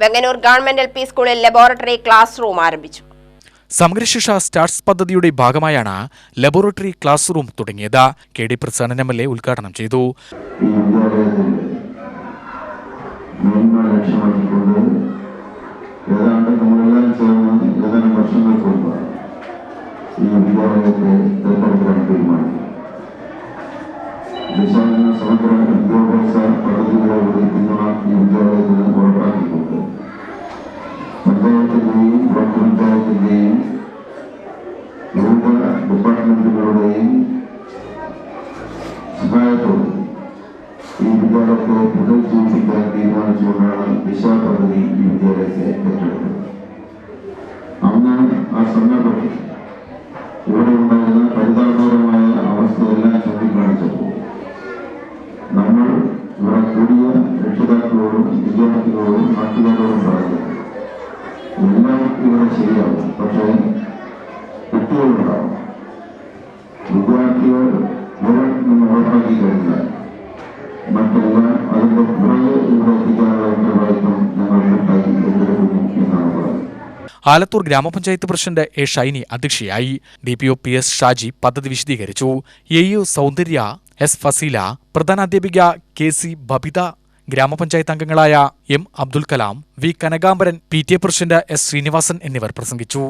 Venganoor government L P സ്കൂളിൽ laboratory class room ആരംഭിച്ചു. Samagra Shiksha starts പദ്ധതിയുടെ ഭാഗമായാണ് ലബോറട്ടറി ക്ലാസ് റൂം തുടങ്ങിയത്. K D Prasadan M L A ഉദ്ഘാടനം ചെയ്തു. ഏതാണ്ട് നമ്മളെല്ലാം ചേർന്ന് ഏതാനും വർഷങ്ങൾക്ക് മുമ്പ് ഈ വിദ്യാലയത്തെ സമഗ്ര വിദ്യാഭ്യാസ ഡിപ്പാർട്ട്മെന്റുകളുടെയും സഹായത്തോടെ ഈ വിദ്യാലയത്തെ പുനരുജ്ജീവിപ്പിക്കാൻ തീരുമാനിച്ചുകൊണ്ടാണ് ദിശ പദ്ധതി ഈ വിദ്യാലയത്തെ ഏറ്റെടുത്തത്. അന്ന് ആ സന്ദർഭത്തിൽ ഇവിടെ ഉണ്ടായിരുന്ന പരിതാപകരമായ അവസ്ഥയെല്ലാം ചൂണ്ടിക്കാണിച്ചപ്പോൾ നമ്മൾ ഇവിടെ കൂടിയ രക്ഷിതാക്കളോടും വിദ്യാർത്ഥികളോടും നാട്ടുകാരോടും പറയുന്നത് എല്ലാം ഇവിടെ ശരിയാവും പക്ഷേ കുട്ടികളുണ്ടാവും മറ്റെല്ലാം അതിന്റെ പുറകെ ഇവിടെ ഉത്തരവാദിത്വം ഞങ്ങൾ ആലത്തൂർ ഗ്രാമപഞ്ചായത്ത് പ്രസിഡന്റ് എ ഷൈനി അധ്യക്ഷയായി. D P O P S Shaji പദ്ധതി വിശദീകരിച്ചു. A U Soundarya S Faseela പ്രധാനാധ്യാപിക K C Babitha ഗ്രാമപഞ്ചായത്ത് അംഗങ്ങളായ M Abdul Kalam V Kanakambaran P T A president S Sreenivasan എന്നിവർ പ്രസംഗിച്ചു.